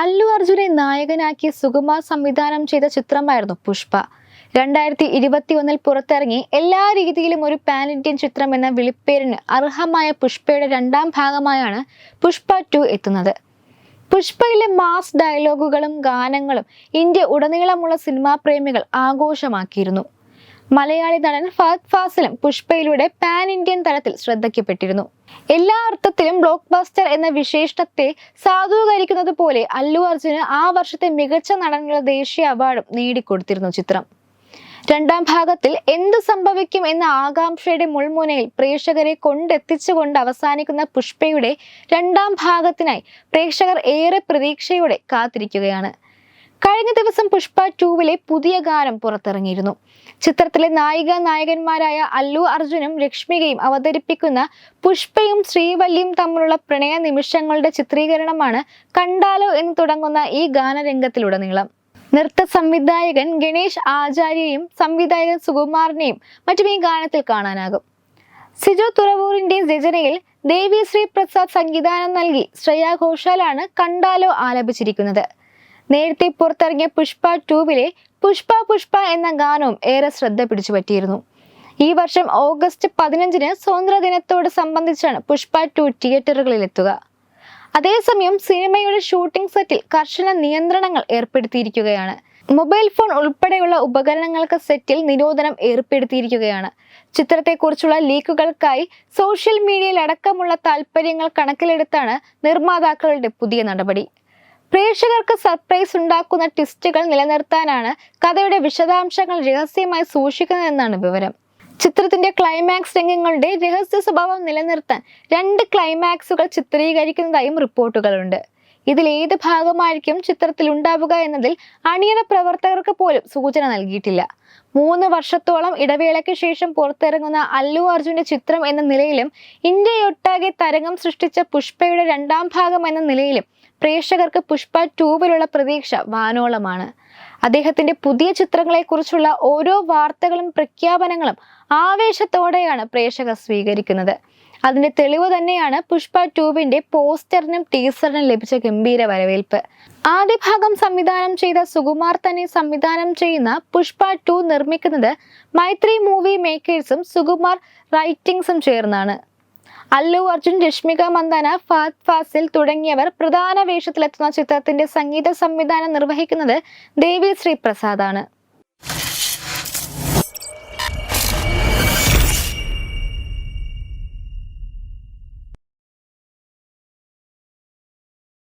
അല്ലു അർജുനെ നായകനാക്കി സുഗമ സംവിധാനം ചെയ്ത ചിത്രമായിരുന്നു പുഷ്പ. രണ്ടായിരത്തി ഇരുപത്തി ഒന്നിൽ പുറത്തിറങ്ങി എല്ലാ രീതിയിലും ഒരു പാൻ ഇന്ത്യൻ ചിത്രം എന്ന വിളിപ്പേരിന് അർഹമായ പുഷ്പയുടെ രണ്ടാം ഭാഗമായാണ് പുഷ്പ ടു എത്തുന്നത്. പുഷ്പയിലെ മാസ് ഡയലോഗുകളും ഗാനങ്ങളും ഇന്ത്യ ഉടനീളമുള്ള സിനിമാ പ്രേമികൾ ആഘോഷമാക്കിയിരുന്നു. മലയാളി നടൻ ഫഹദ് ഫാസിലും പുഷ്പയിലൂടെ പാൻ ഇന്ത്യൻ തലത്തിൽ ശ്രദ്ധയ്ക്കപ്പെട്ടിരുന്നു. എല്ലാ അർത്ഥത്തിലും ബ്ലോക്ക് ബസ്റ്റർ എന്ന വിശേഷത്തെ സാധൂകരിക്കുന്നത് പോലെ അല്ലു അർജുന് ആ വർഷത്തെ മികച്ച നടനുള്ള ദേശീയ അവാർഡും നേടിക്കൊടുത്തിരുന്നു ചിത്രം. രണ്ടാം ഭാഗത്തിൽ എന്ത് സംഭവിക്കും എന്ന ആകാംക്ഷയുടെ മുൾമുനയിൽ പ്രേക്ഷകരെ കൊണ്ടെത്തിച്ചുകൊണ്ട് അവസാനിക്കുന്ന പുഷ്പയുടെ രണ്ടാം ഭാഗത്തിനായി പ്രേക്ഷകർ ഏറെ പ്രതീക്ഷയോടെ കാത്തിരിക്കുകയാണ്. കഴിഞ്ഞ ദിവസം പുഷ്പ ടൂവിലെ പുതിയ ഗാനം പുറത്തിറങ്ങിയിരുന്നു. ചിത്രത്തിലെ നായിക നായകന്മാരായ അല്ലു അർജുനും ലക്ഷ്മികയും അവതരിപ്പിക്കുന്ന പുഷ്പയും ശ്രീവല്ലിയും തമ്മിലുള്ള പ്രണയ നിമിഷങ്ങളുടെ ചിത്രീകരണമാണ് കണ്ടാലോ എന്ന് തുടങ്ങുന്ന ഈ ഗാനരംഗത്തിലുടനീളം. നൃത്ത സംവിധായകൻ ഗണേഷ് ആചാര്യയും സംവിധായകൻ സുകുമാറിനെയും മറ്റും ഈ ഗാനത്തിൽ കാണാനാകും. സിജോ തുറവൂരിന്റെ രചനയിൽ ദേവി ശ്രീ പ്രസാദ് സംഗീതാനം നൽകി ശ്രേയ ഘോഷാലാണ് കണ്ടാലോ ആലപിച്ചിരിക്കുന്നത്. നേരത്തെ പുറത്തിറങ്ങിയ പുഷ്പ ടൂവിലെ പുഷ്പ പുഷ്പ എന്ന ഗാനവും ഏറെ ശ്രദ്ധ പിടിച്ചു പറ്റിയിരുന്നു ഈ വർഷം ഓഗസ്റ്റ് പതിനഞ്ചിന് സ്വതന്ത്ര ദിനത്തോട് സംബന്ധിച്ചാണ് പുഷ്പ ടു തിയേറ്ററുകളിൽ എത്തുക അതേസമയം സിനിമയുടെ ഷൂട്ടിംഗ് സെറ്റിൽ കർശന നിയന്ത്രണങ്ങൾ ഏർപ്പെടുത്തിയിരിക്കുകയാണ്. മൊബൈൽ ഫോൺ ഉൾപ്പെടെയുള്ള ഉപകരണങ്ങൾക്ക് സെറ്റിൽ നിരോധനം ഏർപ്പെടുത്തിയിരിക്കുകയാണ്. ചിത്രത്തെക്കുറിച്ചുള്ള ലീക്കുകൾക്കായി സോഷ്യൽ മീഡിയയിൽ അടക്കമുള്ള താല്പര്യങ്ങൾ കണക്കിലെടുത്താണ് നിർമ്മാതാക്കളുടെ പുതിയ നടപടി. പ്രേക്ഷകർക്ക് സർപ്രൈസ് ഉണ്ടാക്കുന്ന ട്വിസ്റ്റുകൾ നിലനിർത്താനാണ് കഥയുടെ വിശദാംശങ്ങൾ രഹസ്യമായി സൂക്ഷിക്കുന്നതെന്നാണ് വിവരം. ചിത്രത്തിന്റെ ക്ലൈമാക്സ് രംഗങ്ങളുടെ രഹസ്യ സ്വഭാവം നിലനിർത്താൻ രണ്ട് ക്ലൈമാക്സുകൾ ചിത്രീകരിക്കുന്നതായും റിപ്പോർട്ടുകളുണ്ട്. ഇതിൽ ഏത് ഭാഗമായിരിക്കും ചിത്രത്തിൽ ഉണ്ടാവുക എന്നതിൽ അണിയറ പ്രവർത്തകർക്ക് പോലും സൂചന നൽകിയിട്ടില്ല. മൂന്ന് വർഷത്തോളം ഇടവേളയ്ക്ക് ശേഷം പുറത്തിറങ്ങുന്ന അല്ലു അർജുന്റെ ചിത്രം എന്ന നിലയിലും ഇന്ത്യയൊട്ടാകെ തരംഗം സൃഷ്ടിച്ച പുഷ്പയുടെ രണ്ടാം ഭാഗം എന്ന നിലയിലും പ്രേക്ഷകർക്ക് പുഷ്പ ടൂവിലുള്ള പ്രതീക്ഷ വാനോളമാണ്. അദ്ദേഹത്തിന്റെ പുതിയ ചിത്രങ്ങളെക്കുറിച്ചുള്ള ഓരോ വാർത്തകളും പ്രഖ്യാപനങ്ങളും ആവേശത്തോടെയാണ് പ്രേക്ഷകർ സ്വീകരിക്കുന്നത്. അതിന്റെ തെളിവ് തന്നെയാണ് പുഷ്പ ടൂവിന്റെ പോസ്റ്ററിനും ടീസറിനും ലഭിച്ച ഗംഭീര വരവേൽപ്പ്. ആദ്യ ഭാഗം സംവിധാനം ചെയ്ത സുകുമാർ തന്നെ സംവിധാനം ചെയ്യുന്ന പുഷ്പ ടു നിർമ്മിക്കുന്നത് മൈത്രി മൂവി മേക്കേഴ്സും സുകുമാർ റൈറ്റിംഗ്സും ചേർന്നാണ്. അല്ലു അർജുൻ രശ്മിക മന്ദാന ഫാത് ഫാസിൽ തുടങ്ങിയവർ പ്രധാന വേഷത്തിലെത്തുന്ന ചിത്രത്തിന്റെ സംഗീത സംവിധാനം നിർവഹിക്കുന്നത് ദേവി ശ്രീ പ്രസാദാണ്